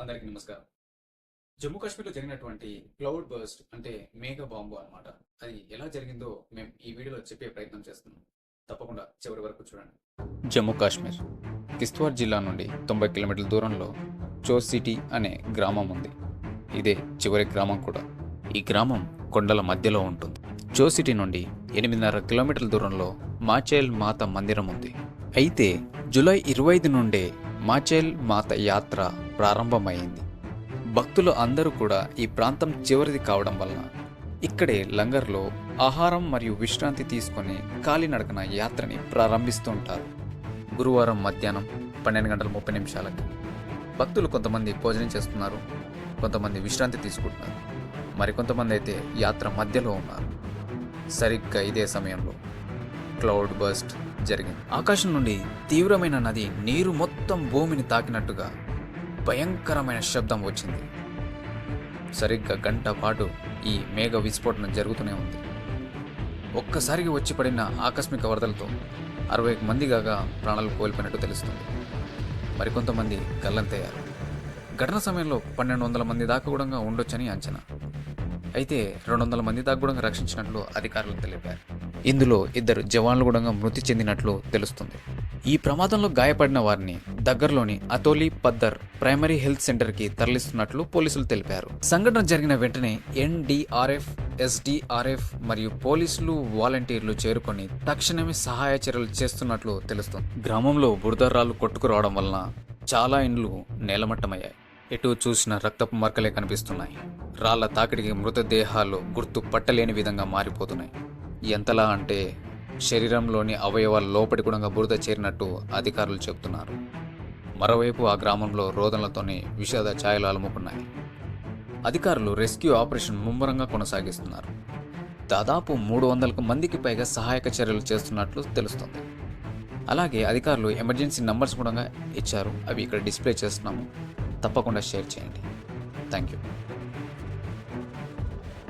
అందరికీ నమస్కారం. జమ్మూ కాశ్మీర్లో జరిగినటువంటి క్లౌడ్ బర్స్ట్ అంటే మేఘ బాంబు అనమాట అది ఎలా జరిగిందో మేము ఈ వీడియోలో చెప్పే ప్రయత్నం చేస్తున్నాం. తప్పకుండా చివరి వరకు చూడండి. జమ్మూ కాశ్మీర్ కిస్తవార్ జిల్లా నుండి తొంభై కిలోమీటర్ల దూరంలో చో సిటీ అనే గ్రామం ఉంది. ఇదే చివరి గ్రామం కూడా. ఈ గ్రామం కొండల మధ్యలో ఉంటుంది. చో సిటీ నుండి ఎనిమిదిన్నర కిలోమీటర్ల దూరంలో మాచేల్ మాత మందిరం ఉంది. అయితే జూలై ఇరవై ఐదు నుండే మాచేల్ మాత యాత్ర ప్రారంభమైంది. భక్తులు అందరూ కూడా ఈ ప్రాంతం చివరిది కావడం వలన ఇక్కడే లంగర్లో ఆహారం మరియు విశ్రాంతి తీసుకొని కాలినడకన యాత్రని ప్రారంభిస్తుంటారు. గురువారం మధ్యాహ్నం పన్నెండు గంటల ముప్పై నిమిషాలకి భక్తులు కొంతమంది భోజనం చేస్తున్నారు కొంతమంది విశ్రాంతి తీసుకుంటున్నారు మరికొంతమంది అయితే యాత్ర మధ్యలో ఉన్నారు. సరిగ్గా ఇదే సమయంలో క్లౌడ్ బస్ట్ జరిగింది. ఆకాశం నుండి తీవ్రమైన నది నీరు మొత్తం భూమిని తాకినట్టుగా భయంకరమైన శబ్దం వచ్చింది. సరిగ్గా గంట పాటు ఈ మేఘ విస్ఫోటనం జరుగుతూనే ఉంది. ఒక్కసారిగా వచ్చి పడిన ఆకస్మిక వరదలతో అరవై మంది ప్రాణాలు కోల్పోయినట్టు తెలుస్తుంది. మరికొంతమంది గల్లంతయ్యారు. ఘటన సమయంలో పన్నెండు వందల మంది దాకా కూడా ఉండొచ్చని అంచనా. అయితే రెండు వందల మంది దాకా కూడా రక్షించినట్లు అధికారులు తెలిపారు. ఇందులో ఇద్దరు జవాన్లు కూడా మృతి చెందినట్లు తెలుస్తుంది. ఈ ప్రమాదంలో గాయపడిన వారిని దగ్గరలోని అతోలి పద్దర్ ప్రైమరీ హెల్త్ సెంటర్కి తరలిస్తున్నట్లు పోలీసులు తెలిపారు. సంఘటన జరిగిన వెంటనే ఎన్డీఆర్ఎఫ్ ఎస్డీఆర్ఎఫ్ మరియు పోలీసులు వాలంటీర్లు చేరుకొని తక్షణమే సహాయ చర్యలు చేస్తున్నట్లు తెలుస్తుంది. గ్రామంలో బురదరాలు కొట్టుకురావడం వలన చాలా ఇండ్లు నేలమట్టమయ్యాయి. ఎటు చూసిన రక్తపు మరకలే కనిపిస్తున్నాయి. రాళ్ళ తాకిడికి మృతదేహాలు గుర్తు పట్టలేని విధంగా మారిపోతున్నాయి. ఎంతలా అంటే శరీరంలోని అవయవాల లోపటి కూడా బురద చేరినట్టు అధికారులు చెబుతున్నారు. మరోవైపు ఆ గ్రామంలో రోదనలతోనే విషాద ఛాయలు అలుముకున్నాయి. అధికారులు రెస్క్యూ ఆపరేషన్ ముమ్మరంగా కొనసాగిస్తున్నారు. దాదాపు మూడు వందలకు మందికి పైగా సహాయక చర్యలు చేస్తున్నట్లు తెలుస్తుంది. అలాగే అధికారులు ఎమర్జెన్సీ నంబర్స్ కూడా ఇచ్చారు. అవి ఇక్కడ డిస్ప్లే చేస్తున్నాము. తప్పకుండా షేర్ చేయండి. Thank you